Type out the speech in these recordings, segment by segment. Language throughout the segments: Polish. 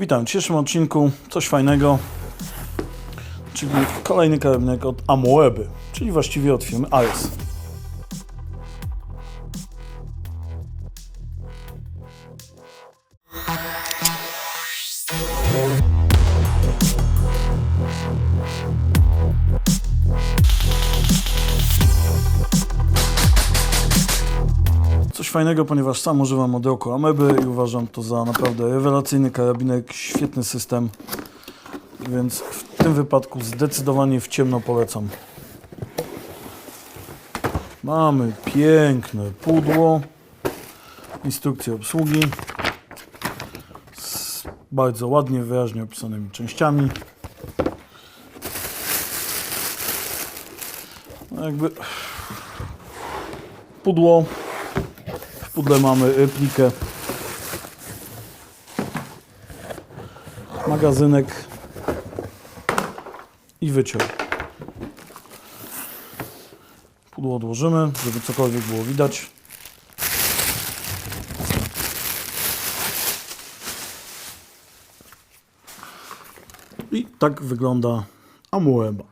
Witam w dzisiejszym odcinku. Coś fajnego, czyli kolejny karabinek od Amoeby, czyli właściwie od firmy Ares. Fajnego, ponieważ sam używam od roku Ameby i uważam to za naprawdę rewelacyjny karabinek, świetny system, więc w tym wypadku zdecydowanie w ciemno polecam. Mamy piękne pudło, instrukcję obsługi z bardzo ładnie, wyraźnie opisanymi częściami. No jakby pudło w pudle mamy replikę. Magazynek i wyciąg. Pudło odłożymy, żeby cokolwiek było widać. I tak wygląda Amueba.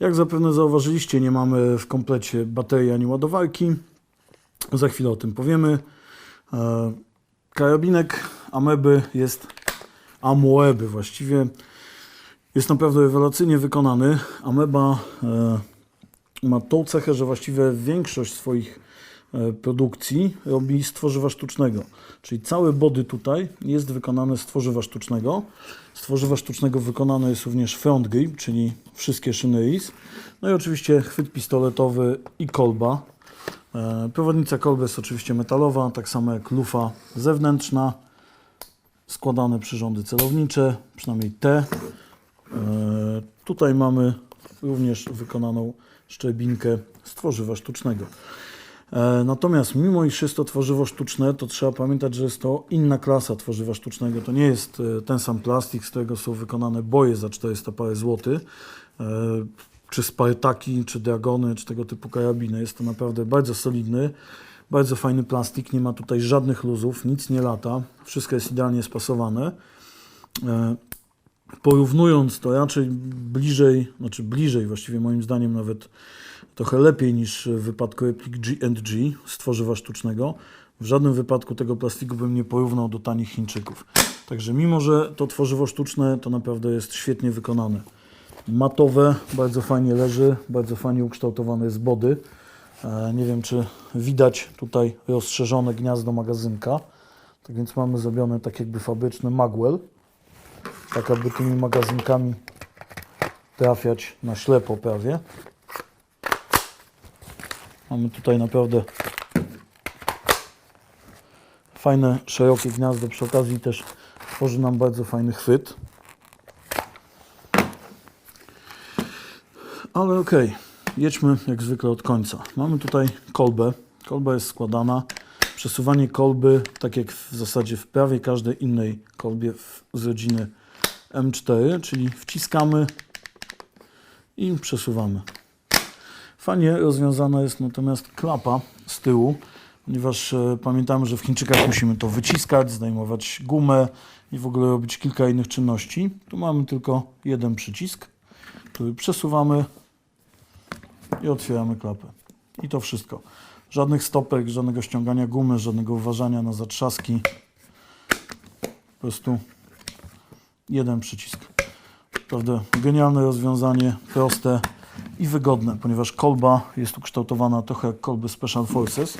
Jak zapewne zauważyliście, nie mamy w komplecie baterii ani ładowarki. Za chwilę o tym powiemy. E, Karabinek Ameby jest Amoeby właściwie. Jest naprawdę rewelacyjnie wykonany. Ameba e, ma tą cechę, że właściwie większość swoich e, produkcji robi z tworzywa sztucznego. Czyli cały body tutaj jest wykonany z tworzywa sztucznego. Z tworzywa sztucznego wykonany jest również front grip, czyli wszystkie szyny RIS. No i oczywiście chwyt pistoletowy i kolba. E, Prowadnica jest oczywiście metalowa, tak samo jak lufa zewnętrzna. Składane przyrządy celownicze, przynajmniej te. E, Tutaj mamy również wykonaną szczebinkę z tworzywa sztucznego. E, Natomiast mimo iż jest to tworzywo sztuczne, to trzeba pamiętać, że jest to inna klasa tworzywa sztucznego. To nie jest ten sam plastik, z którego są wykonane boje za 400 parę złotych, czy Spartaki, czy Dragony, czy tego typu karabiny. Jest to naprawdę bardzo solidny, bardzo fajny plastik, nie ma tutaj żadnych luzów, nic nie lata, wszystko jest idealnie spasowane. E, Porównując to raczej bliżej, znaczy bliżej właściwie moim zdaniem nawet trochę lepiej niż w wypadku replik G&G z tworzywa sztucznego. W żadnym wypadku tego plastiku bym nie porównał do tanich Chińczyków. Także mimo, że to tworzywo sztuczne, to naprawdę jest świetnie wykonane. Matowe, bardzo fajnie leży, bardzo fajnie ukształtowane jest body. E, Nie wiem, czy widać tutaj rozszerzone gniazdo magazynka. Tak więc mamy zrobione tak jakby fabryczny magwell tak aby tymi magazynkami trafiać na ślepo prawie. Mamy tutaj naprawdę fajne, szerokie gniazdo. Przy okazji też tworzy nam bardzo fajny chwyt. Ale okej, jedźmy jak zwykle od końca. Mamy tutaj kolbę. Kolba jest składana. Przesuwanie kolby, tak jak w zasadzie w prawie każdej innej kolbie z rodziny M4, czyli wciskamy i przesuwamy. Fajnie rozwiązana jest natomiast klapa z tyłu, ponieważ e, pamiętamy, że w Chińczykach musimy to wyciskać, zdejmować gumę i w ogóle robić kilka innych czynności. Tu mamy tylko jeden przycisk, który przesuwamy i otwieramy klapę. I to wszystko. Żadnych stopek, żadnego ściągania gumy, żadnego uważania na zatrzaski. Po prostu jeden przycisk. Naprawdę genialne rozwiązanie, proste i wygodne, ponieważ kolba jest ukształtowana trochę jak kolby Special Forces,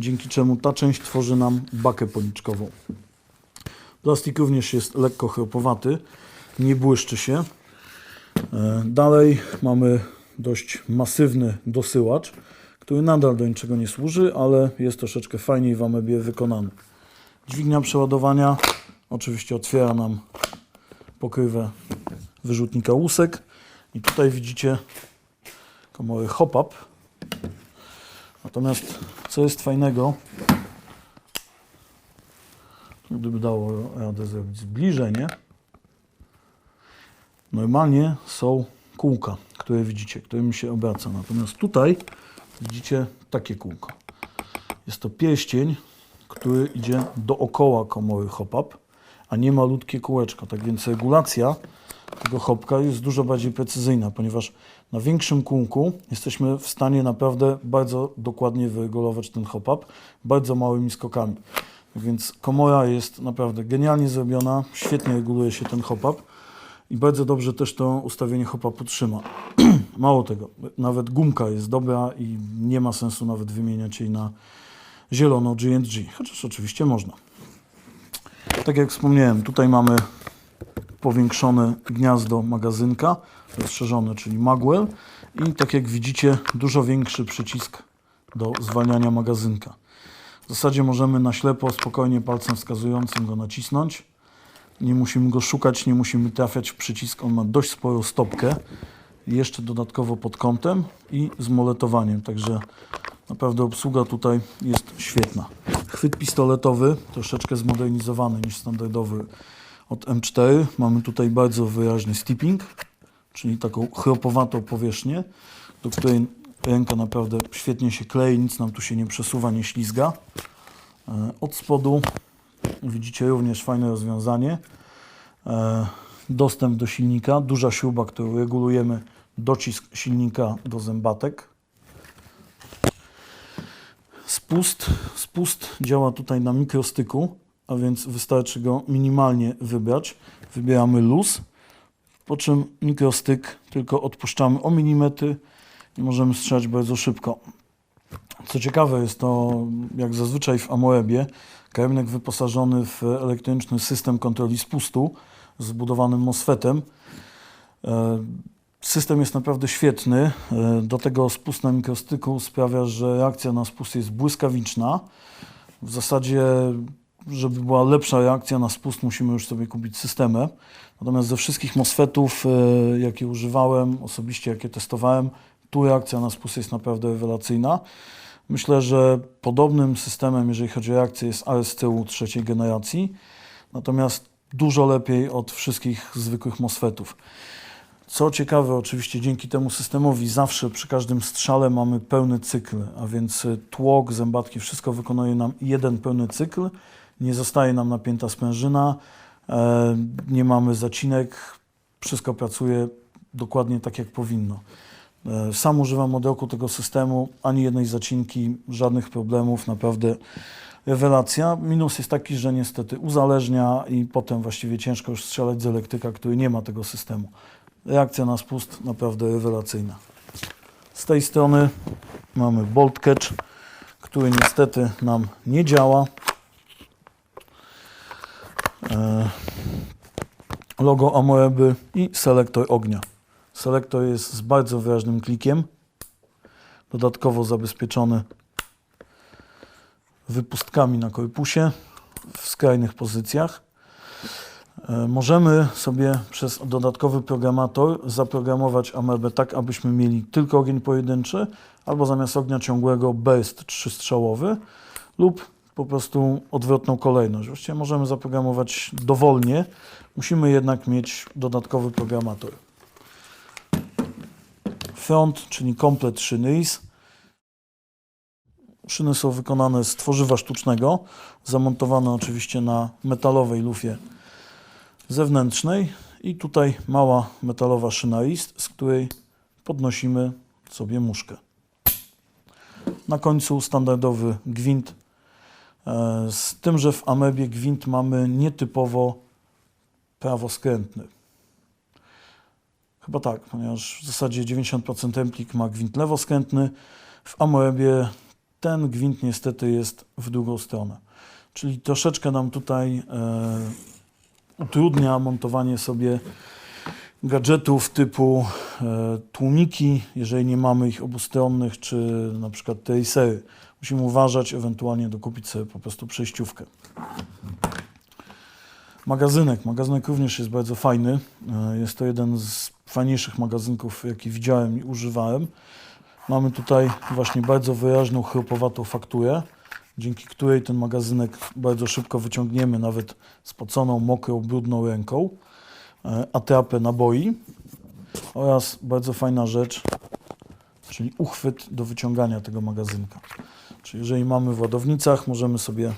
dzięki czemu ta część tworzy nam bakę policzkową. Plastik również jest lekko chropowaty, nie błyszczy się. E, Dalej mamy dość masywny dosyłacz, który nadal do niczego nie służy, ale jest troszeczkę fajniej w Amebie wykonany. Dźwignia przeładowania oczywiście otwiera nam pokrywę wyrzutnika łusek i tutaj widzicie komory hop-up. Natomiast co jest fajnego, gdyby dało radę zrobić zbliżenie, normalnie są kółka, które widzicie, którymi się obraca. Natomiast tutaj widzicie takie kółko. Jest to pierścień, który idzie dookoła komory hop-up, a nie malutkie kółeczko. Tak więc regulacja tego chopka jest dużo bardziej precyzyjna, ponieważ na większym kółku jesteśmy w stanie naprawdę bardzo dokładnie wyregulować ten hop-up bardzo małymi skokami. Więc komora jest naprawdę genialnie zrobiona, świetnie reguluje się ten hop-up i bardzo dobrze też to ustawienie hop-upu trzyma. Mało tego, nawet gumka jest dobra i nie ma sensu nawet wymieniać jej na zielono G&G, chociaż oczywiście można. Tak jak wspomniałem, tutaj mamy powiększone gniazdo magazynka, rozszerzone, czyli magwell i tak jak widzicie dużo większy przycisk do zwalniania magazynka. W zasadzie możemy na ślepo, spokojnie palcem wskazującym go nacisnąć. Nie musimy go szukać, nie musimy trafiać w przycisk. On ma dość sporą stopkę. Jeszcze dodatkowo pod kątem i z moletowaniem. Także naprawdę obsługa tutaj jest świetna. Chwyt pistoletowy, troszeczkę zmodernizowany niż standardowy od M4. Mamy tutaj bardzo wyraźny steeping, czyli taką chropowatą powierzchnię, do której ręka naprawdę świetnie się klei, nic nam tu się nie przesuwa, nie ślizga. E, Od spodu widzicie również fajne rozwiązanie. E, Dostęp do silnika, duża śruba, którą regulujemy docisk silnika do zębatek. Spust, spust działa tutaj na mikrostyku, a więc wystarczy go minimalnie wybrać. Wybieramy luz, po czym mikrostyk tylko odpuszczamy o milimetry i możemy strzelać bardzo szybko. Co ciekawe jest to, jak zazwyczaj w Amoebie, karabinek wyposażony w elektroniczny system kontroli spustu zbudowanym MOSFETem. E, System jest naprawdę świetny. E, Do tego spust na mikrostyku sprawia, że reakcja na spust jest błyskawiczna. W zasadzie, żeby była lepsza reakcja na spust, musimy już sobie kupić systemę. Natomiast ze wszystkich MOSFETów, e, jakie używałem, osobiście jakie testowałem, tu reakcja na spust jest naprawdę rewelacyjna. Myślę, że podobnym systemem, jeżeli chodzi o reakcję, jest ASCU trzeciej generacji. Natomiast dużo lepiej od wszystkich zwykłych MOSFETów. Co ciekawe, oczywiście dzięki temu systemowi zawsze przy każdym strzale mamy pełny cykl, a więc y, tłok, zębatki, wszystko wykonuje nam jeden pełny cykl. Nie zostaje nam napięta sprężyna, e, nie mamy zacinek, wszystko pracuje dokładnie tak jak powinno. E, Sam używam od roku tego systemu, ani jednej zacinki, żadnych problemów, naprawdę rewelacja. Minus jest taki, że niestety uzależnia i potem właściwie ciężko już strzelać z elektryka, który nie ma tego systemu. Reakcja na spust naprawdę rewelacyjna. Z tej strony mamy bolt catch, który niestety nam nie działa. E, Logo Amoeby i selektor ognia. Selektor jest z bardzo wyraźnym klikiem, dodatkowo zabezpieczony wypustkami na korpusie w skrajnych pozycjach. E, Możemy sobie przez dodatkowy programator zaprogramować amebę tak, abyśmy mieli tylko ogień pojedynczy, albo zamiast ognia ciągłego burst trzystrzałowy lub po prostu odwrotną kolejność. Właściwie możemy zaprogramować dowolnie, musimy jednak mieć dodatkowy programator. Front, czyli komplet szyny RIS. Szyny są wykonane z tworzywa sztucznego, zamontowane oczywiście na metalowej lufie zewnętrznej i tutaj mała metalowa szyna list, z której podnosimy sobie muszkę. Na końcu standardowy gwint, e, z tym, że w Amebie gwint mamy nietypowo prawoskrętny. Chyba tak, ponieważ w zasadzie 90% templik ma gwint lewoskrętny. W Amoebie ten gwint niestety jest w drugą stronę. Czyli troszeczkę nam tutaj e, utrudnia montowanie sobie gadżetów typu e, tłumiki, jeżeli nie mamy ich obustronnych, czy na przykład tracery. Musimy uważać, ewentualnie dokupić sobie po prostu przejściówkę. Magazynek. Magazynek również jest bardzo fajny. E, Jest to jeden z fajniejszych magazynków, jaki widziałem i używałem. Mamy tutaj właśnie bardzo wyraźną, chropowatą fakturę, dzięki której ten magazynek bardzo szybko wyciągniemy, nawet spoconą, mokrą, brudną ręką. E, Atrapę naboi oraz bardzo fajna rzecz, czyli uchwyt do wyciągania tego magazynka. Czyli jeżeli mamy w ładownicach, możemy sobie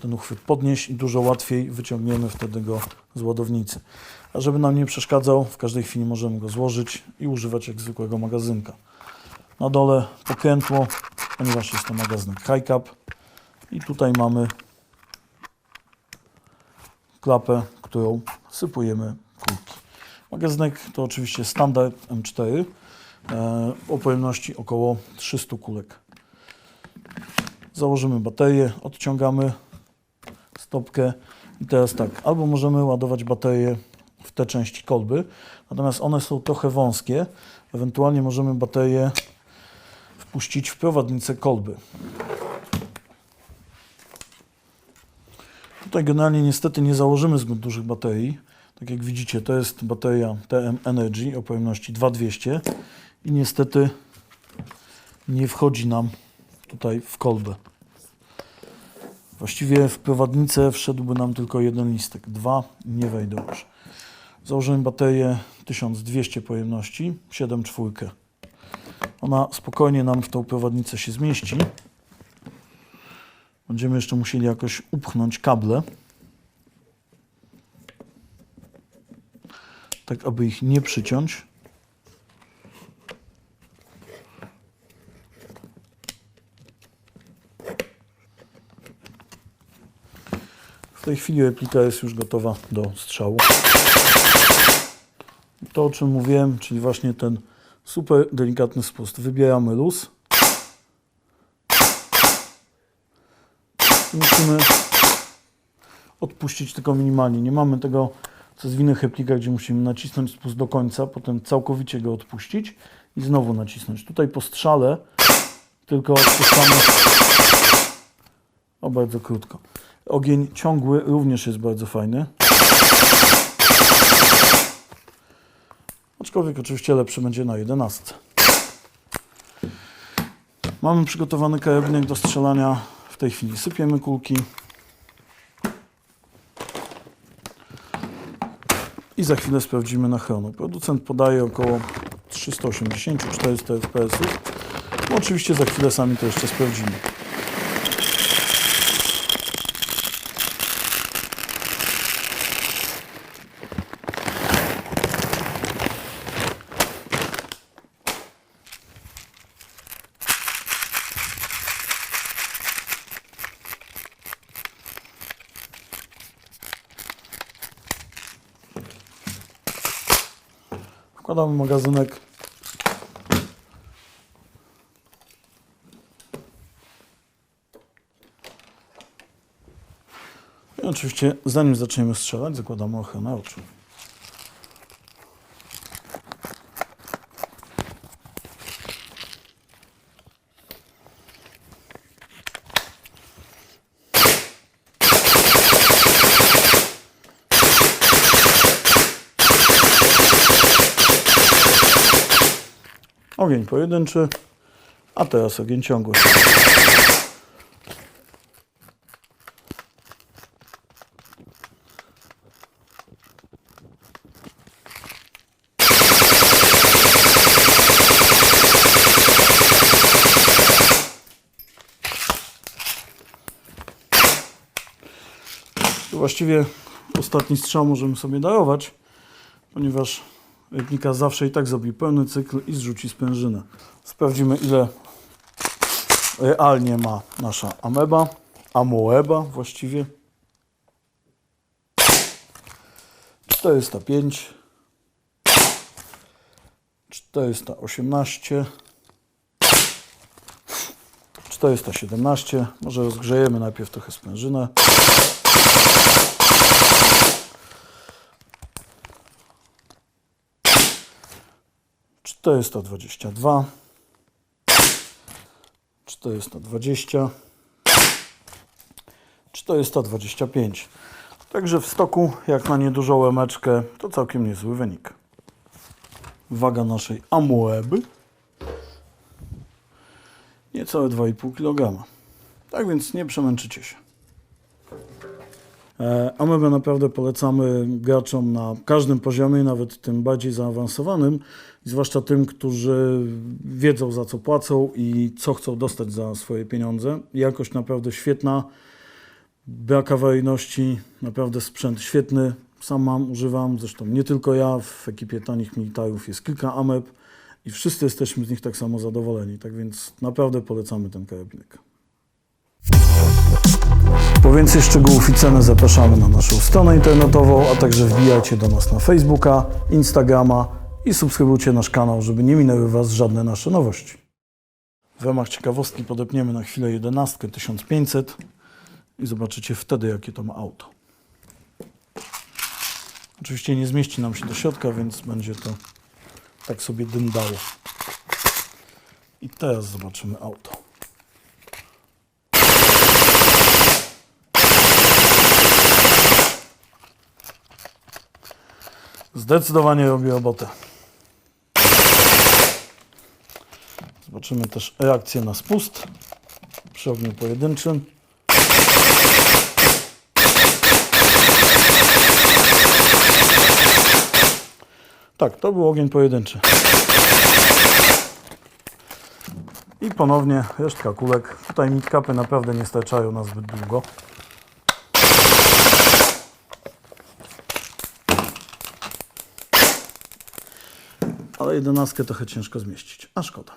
ten uchwyt podnieść i dużo łatwiej wyciągniemy wtedy go z ładownicy. A żeby nam nie przeszkadzał, w każdej chwili możemy go złożyć i używać jak zwykłego magazynka. Na dole pokrętło, ponieważ jest to magazynek high cap i tutaj mamy klapę, którą sypujemy kulki. Magazynek to oczywiście standard M4 e, o pojemności około 300 kulek. Założymy baterię, odciągamy stopkę i teraz tak, albo możemy ładować baterię w te części kolby, natomiast one są trochę wąskie, ewentualnie możemy baterię wpuścić w prowadnicę kolby. Tutaj generalnie niestety nie założymy zbyt dużych baterii. Tak jak widzicie, to jest bateria TM Energy o pojemności 2200 i niestety nie wchodzi nam tutaj w kolbę. Właściwie w prowadnicę wszedłby nam tylko jeden listek, dwa nie wejdą już. Założymy baterię 1200 pojemności, 7 czwórkę. Ona spokojnie nam w tą prowadnicę się zmieści. Będziemy jeszcze musieli jakoś upchnąć kable. Tak, aby ich nie przyciąć. Tej chwili replika jest już gotowa do strzału. To o czym mówiłem, czyli właśnie ten super delikatny spust. Wybieramy luz. Musimy odpuścić tylko minimalnie. Nie mamy tego, co jest w innych replikach, gdzie musimy nacisnąć spust do końca, potem całkowicie go odpuścić i znowu nacisnąć. Tutaj po strzale tylko odpuszczamy o bardzo krótko. Ogień ciągły również jest bardzo fajny. Aczkolwiek oczywiście lepszy będzie na 11. Mamy przygotowany karabinek do strzelania. W tej chwili sypiemy kulki. I za chwilę sprawdzimy na chrono. Producent podaje około 380-400 fps. Oczywiście za chwilę sami to jeszcze sprawdzimy. Wkładamy magazynek. I oczywiście zanim zaczniemy strzelać, zakładamy ochronę oczu. Ogień pojedynczy, a teraz ogień ciągły. Właściwie ostatni strzał możemy sobie darować, ponieważ replika zawsze i tak zrobi pełny cykl i zrzuci sprężynę. Sprawdzimy ile realnie ma nasza ameba, amoeba właściwie. 405 418 417 może rozgrzejemy najpierw trochę sprężynę czterysta dwadzieścia dwa, czterysta dwadzieścia, czterysta dwadzieścia pięć. Także w stoku, jak na niedużą łemeczkę, to całkiem niezły wynik. Waga naszej amueby niecałe 2,5 kg. Tak więc nie przemęczycie się. E, Amebę naprawdę polecamy graczom na każdym poziomie, nawet tym bardziej zaawansowanym, zwłaszcza tym, którzy wiedzą za co płacą i co chcą dostać za swoje pieniądze. Jakość naprawdę świetna. brak awaryjności, naprawdę sprzęt świetny. Sam mam, używam, zresztą nie tylko ja, w ekipie tanich militarów jest kilka AMEP i wszyscy jesteśmy z nich tak samo zadowoleni. Tak więc naprawdę polecamy ten karabinek. Po więcej szczegółów i ceny zapraszamy na naszą stronę internetową, a także wbijajcie do nas na Facebooka, Instagrama i subskrybujcie nasz kanał, żeby nie minęły Was żadne nasze nowości. W ramach ciekawostki podepniemy na chwilę 11 1500 i zobaczycie wtedy, jakie to ma auto. Oczywiście nie zmieści nam się do środka, więc będzie to tak sobie dyndało. I teraz zobaczymy auto. Zdecydowanie robi robotę. Zobaczymy też reakcję na spust przy ogniu pojedynczym. Tak, to był ogień pojedynczy. I ponownie resztka kulek. Tutaj mitkapy naprawdę nie starczają na zbyt długo. Ale jedenastkę trochę ciężko zmieścić, a szkoda.